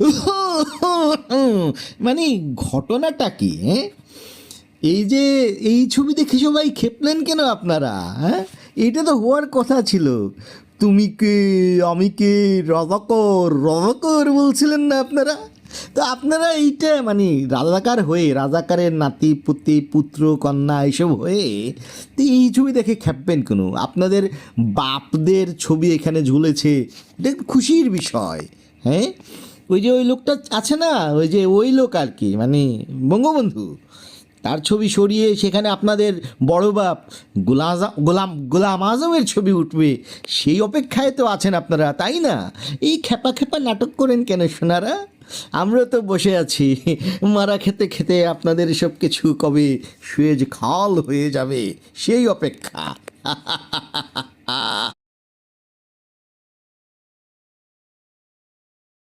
মানে ঘটনাটা কি হ্যাঁ এই যে, এই ছবি দেখে সবাই খেপলেন কেন আপনারা হ্যাঁ? এটা তো হওয়ার কথা ছিল। তুমি কে, আমি কে, রাজাকর রাজাকর বলছিলেন না আপনারা? তো আপনারা এইটা মানে রাজাকার হয়ে, রাজাকারের নাতি, পুতি, পুত্র, কন্যা এইসব হয়ে, তো এই ছবি দেখে খেপবেন কেন? আপনাদের বাপদের ছবি এখানে ঝুলেছে, এটা খুশির বিষয় হ্যাঁ? ওই যে ওই লোকটা আছে না, ওই যে ওই লোক আর কি মানে বঙ্গবন্ধু। তার ছবি সরিয়ে সেখানে আপনাদের বড় বাপ গোলাম গোলাম আজমের ছবি উঠবে, সেই অপেক্ষায় তো আছেন আপনারা, তাই না? এই খেপা খেপা নাটক করেন কেন সোনারা? আমরা তো বসে আছি, মারা খেতে খেতে আপনাদের সব কিছু কবে যে খাল হয়ে যাবে, সেই অপেক্ষা।